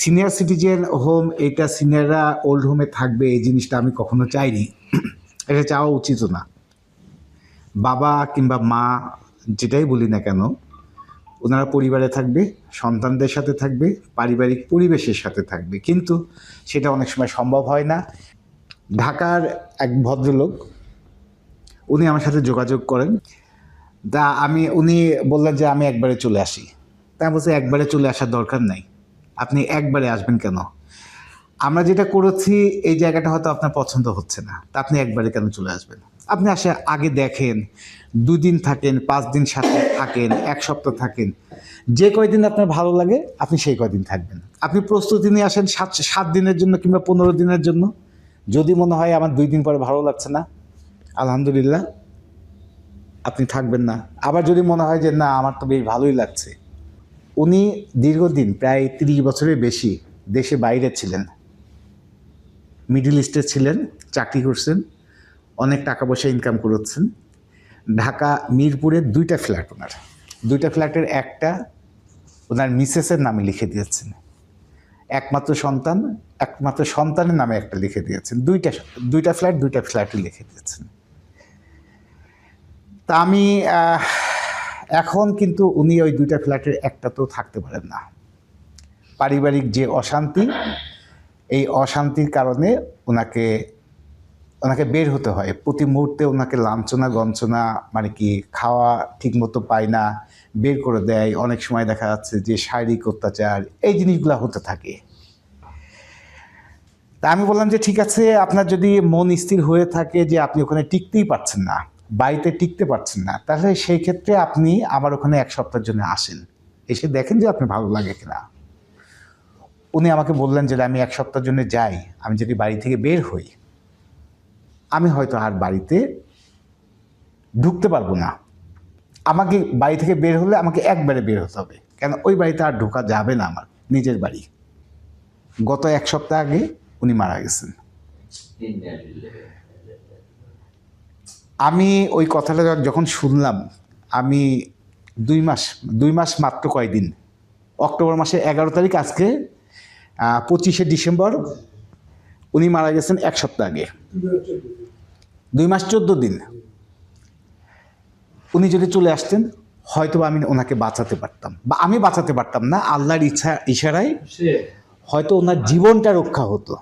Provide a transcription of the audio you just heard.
Senior citizen home এটা সিনিয়ররা old হোমে থাকবে, এই জিনিসটা আমি কখনো চাইনি। এটা চাওয়া উচিত না। বাবা কিংবা মা, যেটাই বলি না কেন, ওনারা পরিবারে থাকবে, সন্তানদের সাথে থাকবে, পারিবারিক পরিবেশের সাথে থাকবে। কিন্তু সেটা অনেক সময় সম্ভব হয় না। ঢাকার এক ভদ্রলোক, উনি আমার সাথে যোগাযোগ করেন। তা আমি, উনি বললেন যে আমি একবারে চলে আসি। তা বলছি, একবারে চলে আসার দরকার নাই। আপনি একবারে আসবেন কেন? আমরা যেটা করেছি, এই জায়গাটা হয়তো আপনার পছন্দ হচ্ছে না। তা আপনি একবারে কেন চলে আসবেন? আপনি আসে আগে দেখেন দুদিন থাকেন, পাঁচ দিন সাথে থাকেন, এক সপ্তাহ থাকেন। যে কয়দিন আপনার ভালো লাগে, আপনি সেই কয়দিন থাকবেন। আপনি প্রস্তুতি নিয়ে আসেন সাত সাত দিনের জন্য কিংবা পনেরো দিনের জন্য। যদি মনে হয় আমার দুই দিন পরে ভালো লাগছে না, আলহামদুলিল্লাহ, আপনি থাকবেন না। আবার যদি মনে হয় যে, না, আমার তো বেশ ভালোই লাগছে। উনি দীর্ঘদিন, প্রায় তিরিশ বছরের বেশি দেশে বাইরে ছিলেন। মিডল ইস্টে ছিলেন, চাকরি করছেন, অনেক টাকা পয়সা ইনকাম করেছেন। ঢাকা মিরপুরের দুইটা ফ্ল্যাট ওনার। দুইটা ফ্ল্যাটের একটা ওনার মিসেসের নামে লিখে দিয়েছেন। একমাত্র সন্তান, একমাত্র সন্তানের নামে একটা লিখে দিয়েছেন। দুইটা দুইটা ফ্ল্যাট দুইটা ফ্ল্যাটই লিখে দিয়েছেন। তা আমি এখন কিন্তু উনি ওই দুইটা ফ্ল্যাটের একটা তো থাকতে পারেন না। পারিবারিক যে অশান্তি, এই অশান্তির কারণে ওনাকে ওনাকে বের হতে হয়। প্রতি মুহূর্তে ওনাকে লাঞ্ছনা গঞ্চনা মানে কি খাওয়া ঠিকমতো পায় না, বের করে দেয়। অনেক সময় দেখা যাচ্ছে যে শারীরিক অত্যাচার, এই জিনিসগুলো হতে থাকে। তা আমি বললাম যে, ঠিক আছে, আপনার যদি মন স্থির হয়ে থাকে যে আপনি ওখানে টিকতেই পারছেন না। বাড়িতে টিকতে পারছেন না, তাহলে সেই ক্ষেত্রে আপনি আমার ওখানে এক সপ্তাহের জন্য আসেন। এসে দেখেন যে আপনি ভালো লাগে কিনা। উনি আমাকে বললেন যে, আমি এক সপ্তাহের জন্য যাই। আমি যদি বাড়ি থেকে বের হই, আমি হয়তো আর বাড়িতে ঢুকতে পারব না। আমাকে বাড়ি থেকে বের হলে আমাকে একবারে বের হতে হবে। কেন? ওই বাড়িতে আর ঢোকা যাবে না আমার, নিজের বাড়ি। গত এক সপ্তাহ আগে উনি মারা গেছেন। আমি ওই কথাটা যখন শুনলাম আমি দুই মাস দুই মাস মাত্র কয়দিন? অক্টোবর মাসের এগারো তারিখ আজকে পঁচিশে ডিসেম্বর উনি মারা গেছেন এক সপ্তাহ আগে। দুই মাস চোদ্দ দিন। উনি যদি চলে আসতেন হয়তো বা আমি ওনাকে বাঁচাতে পারতাম। বা আমি বাঁচাতে পারতাম না আল্লাহর ইচ্ছা ইশারায় হয়তো ওনার জীবনটা রক্ষা হতো।